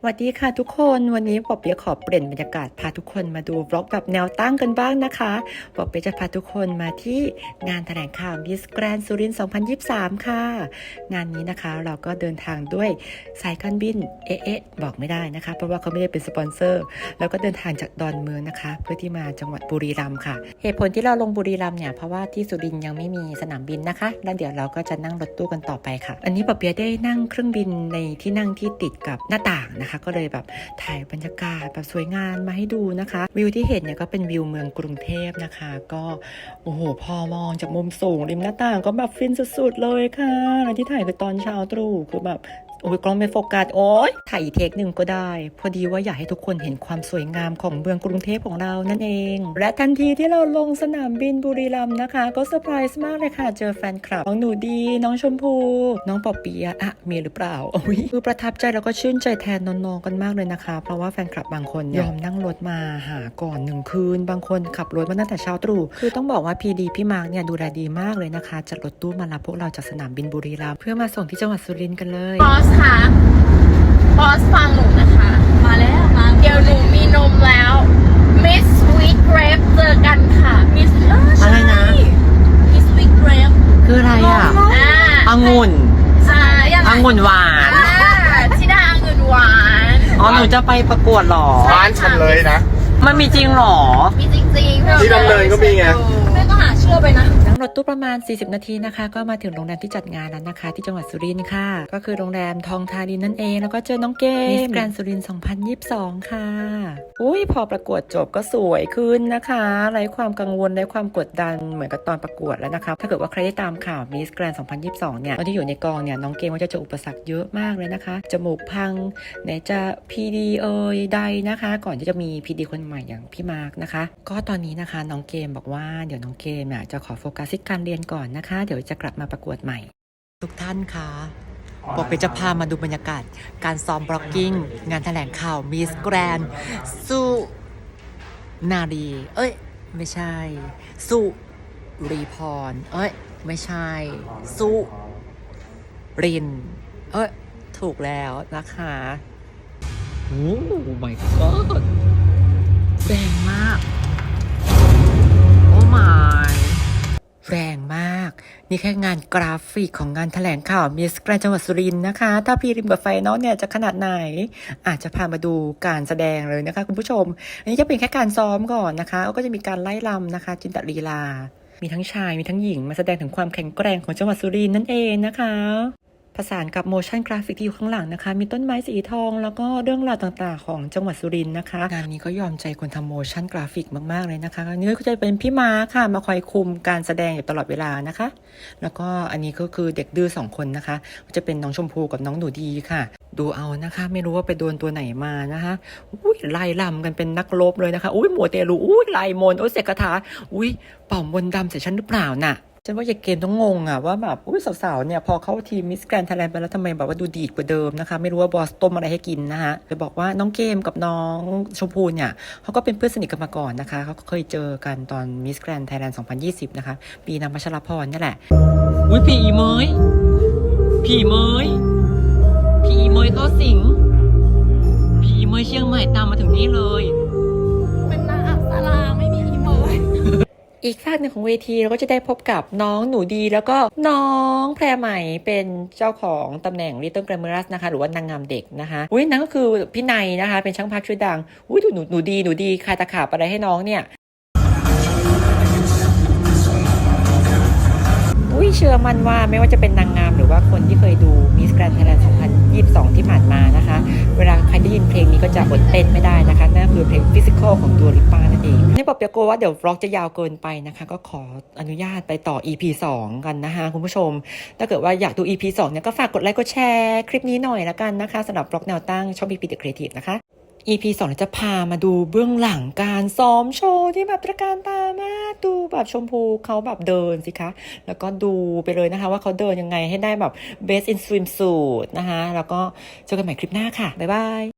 สวัสดีค่ะทุกคนวันนี้ปอเปียะขอเปลี่ยนบรรยากาศพาทุกคนมาดูบล็อกแบบแนวตั้งกันบ้างนะคะปอเปียะจะพาทุกคนมาที่งานแถลงข่าว Miss Grand สุรินทร์2023 ค่ะ งานนี้นะคะเราก็เดินทางด้วยสายการบินเอเอะบอกไม่ได้นะคะ เพราะว่าเขาไม่ได้เป็นสปอนเซอร์แล้วก็เดินทางจากดอนเมืองนะคะ เพื่อที่มาจังหวัดบุรีรัมย์ค่ะ เหตุผลที่เราลงบุรีรัมย์เนี่ยเพราะว่าที่สุรินทร์ยังไม่มีสนามบินนะคะ แล้วเดี๋ยวเราก็จะนั่งรถตู้กันต่อไปค่ะ อันนี้ปอเปียะได้นั่งเครื่องบินในที่นั่งที่ติดกับหน้าต่างนะคะก็เลยแบบถ่ายบรรยากาศแบบสวยงามมาให้ดูนะคะ วิวที่เห็นเนี่ยก็เป็นวิวเมืองกรุงเทพนะคะ ก็โอ้โหพอมองจากมุมสูงริมหน้าต่างก็แบบฟินสุดๆเลยค่ะแล้วที่ถ่ายคือตอนเช้าตรู่คือแบบ โอ้ยกล้องไม่โฟกัสโอ้ยถ่ายอีกเทคหนึ่งก็ได้ พอดีว่าอยากให้ทุกคนเห็นความสวยงามของเมืองกรุงเทพของเรานั่นเอง และทันทีที่เราลงสนามบินบุรีรัมย์นะคะ ก็เซอร์ไพรส์มากเลยค่ะ เจอแฟนคลับน้องหนูดี น้องชมพู น้องปอเปียะอะมีหรือเปล่าโอ้ยคือประทับใจแล้วก็ชื่นใจแทนน้องๆกันมากเลยนะคะ เพราะว่าแฟนคลับบางคนยอมนั่งรถมาหาก่อนหนึ่งคืน บางคนขับรถมาตั้งแต่เช้าตรู่คือต้องบอกว่าพีดีพี่มาร์กเนี่ยดูแลดีมากเลยนะคะจัดรถตู้มารับพวกเราจากสนามบินบุรีรัมย์เพื่อมาส่งที่จังหวัดสุรินทร์กันเลยบอสคะบอสฟังหนูนะคะ มาแล้วมาเดี๋ยวหนูมีนมแล้ว Miss Sweet Grape เจอกันค่ะ Miss อะไรนะ Miss Sweet Grape คืออะไรอะอ่าองุ่นอ่ายังไงองุ่นหวาน อ่าชิดาองุ่นหวาน อ๋อ หนูจะไปประกวดเหรอใช่ร้านฉันเลยนะ มันมีจริงเหรอ มีจริงๆที่ดำเนินก็มีไง แม่ก็หาเชื่อไปนะ นั่งรถตู้ประมาณ 40 นาทีนะคะ ก็มาถึงโรงแรมที่จัดงานแล้วนะคะ ที่จังหวัดสุรินทร์ค่ะ ก็คือโรงแรมทองทารินนั่นเอง แล้วก็เจอน้องเกมมิสแกรนสุรินทร์2022 ค่ะ อุ้ยพอประกวดจบก็สวยขึ้นนะคะไร้ความกังวลไร้ความกดดันเหมือนกับตอนประกวดแล้วนะคะถ้าเกิดว่าใครได้ตามข่าวมิสแกรน2022 เนี่ยตอนที่อยู่ในกองเนี่ยน้องเกมก็จะเจออุปสรรคเยอะมากเลยนะคะ จมูกพังไหนจะพีดีเอ่ยใดนะคะ ก่อนที่จะมีพีดีคนใหม่อย่างพี่มาร์กนะคะ ก็ตอนนี้นะคะน้องเกมบอกว่าเดี๋ยวน้องเกมเนี่ยจะขอโฟกัสที่การเรียนก่อนนะคะ เดี๋ยวจะกลับมาประกวดใหม่ ทุกท่านคะบอกไปจะพามาดูบรรยากาศ การซ้อมบล็อกกิ้ง งานแถลงข่าวมิสแกรนสุนารี เอ้ย ไม่ใช่ สุรีพร เอ้ย ไม่ใช่ สุริน เอ้ย ถูกแล้วนะคะโอ้ my god แรงมาก นี่แค่งานกราฟิกของงานแถลงข่าวมิสแกรนจังหวัดสุรินทร์นะคะ ถ้าพี่ริมกับไฟนอลเนี่ยจะขนาดไหน อาจจะพามาดูการแสดงเลยนะคะคุณผู้ชม อันนี้จะเป็นแค่การซ้อมก่อนนะคะ ก็จะมีการไล่ลำนะคะ จินตลีลา มีทั้งชายมีทั้งหญิงมาแสดงถึงความแข็งแกร่งของจังหวัดสุรินทร์นั่นเองนะคะ ผสานกับโมชั่นกราฟิกที่อยู่ข้างหลังนะคะ มีต้นไม้สีทอง แล้วก็เรื่องราวต่างๆ ของจังหวัดสุรินทร์นะคะงานนี้ก็ยอมใจคนทำโมชั่นกราฟิกมากๆเลยนะคะนนี้ก็จะเป็นพี่มาค่ะมาคอยคุมการแสดงอยู่ตลอดเวลานะคะ แล้วก็อันนี้ก็คือเด็กดื้อสองคนนะคะ จะเป็นน้องชมพูกับน้องหนูดีค่ะ ดูเอานะคะ ไม่รู้ว่าไปโดนตัวไหนมานะคะอุ้ยไล่ลำกันเป็นนักรบเลยนะคะอุ้ยหมวเตลูอุ้ยไล่มนโอ้ยเสกคาถาอุ้ยเป่ามนดำใส่ฉันหรือเปล่าน่ะ ฉันว่าอย่าเกมต้องงงอะว่าแบบอุ้ยสาวๆเนี่ยพอเข้าทีมมิสแกรนไทยแลนด์ไปแล้วทำไมแบบว่าดูดีดกว่าเดิมนะคะ ไม่รู้ว่าบอสต้มอะไรให้กินนะคะจะบอกว่าน้องเกมกับน้องชมพูเนี่ยเขาก็เป็นเพื่อนสนิทกันมาก่อนนะคะเขาก็เคยเจอกันตอนมิสแกรนไทยแลนด์2020 นะคะ ปีนำพัชรพรนี่แหละ อุ้ยผีเมยผีเมยผีเมยเข้าสิงผีเมยเชียงใหม่ตามมาถึงนี่เลย อีกฝากหนึ่งของเวทีเราก็จะได้พบกับน้องหนูดีแล้วก็น้องแพรใหม่เป็นเจ้าของตำแหน่ง Little Glamorous นะคะ หรือว่านางงามเด็กนะคะอุ้ยนั่นก็คือพี่นายนะคะ เป็นช่างภาพชื่อดังอุ้ยหนูหนูดีหนูดีคายตะขาบอะไรให้น้องเนี่ยอุ้ยเชื่อมันว่าไม่ว่าจะเป็นนางงามหรือว่าคนที่เคยดู Miss Grand Thailand 2022ที่ 22 ที่ผ่านมานะคะ เวลาใครได้ยินเพลงนี้ก็จะอดเต้นไม่ได้นะคะนั่นคือเพลง Physical ของตัวลิป้านั่นเองนี่บอกเปียโกว่าเดี๋ยวบล็อกจะยาวเกินไปนะคะ ก็ขออนุญาตไปต่อ EP 2 กันนะคะคุณผู้ชม ถ้าเกิดว่าอยากดู EP 2เนี่ยก็ฝากกดไลค์กดแชร์คลิปนี้หน่อยละกันนะคะสำหรับบล็อกแนวตั้งช่อง BP The Creative นะคะ EP 2เราจะพามาดูเบื้องหลังการซ้อมโชว์ที่แบบตระการตามากดูแบบชมพูเขาแบบเดินสิคะ แล้วก็ดูไปเลยนะคะ ว่าเขาเดินยังไงให้ได้แบบ best in swimsuit นะคะ แล้วก็เจอกันใหม่คลิปหน้าค่ะ บ๊ายบาย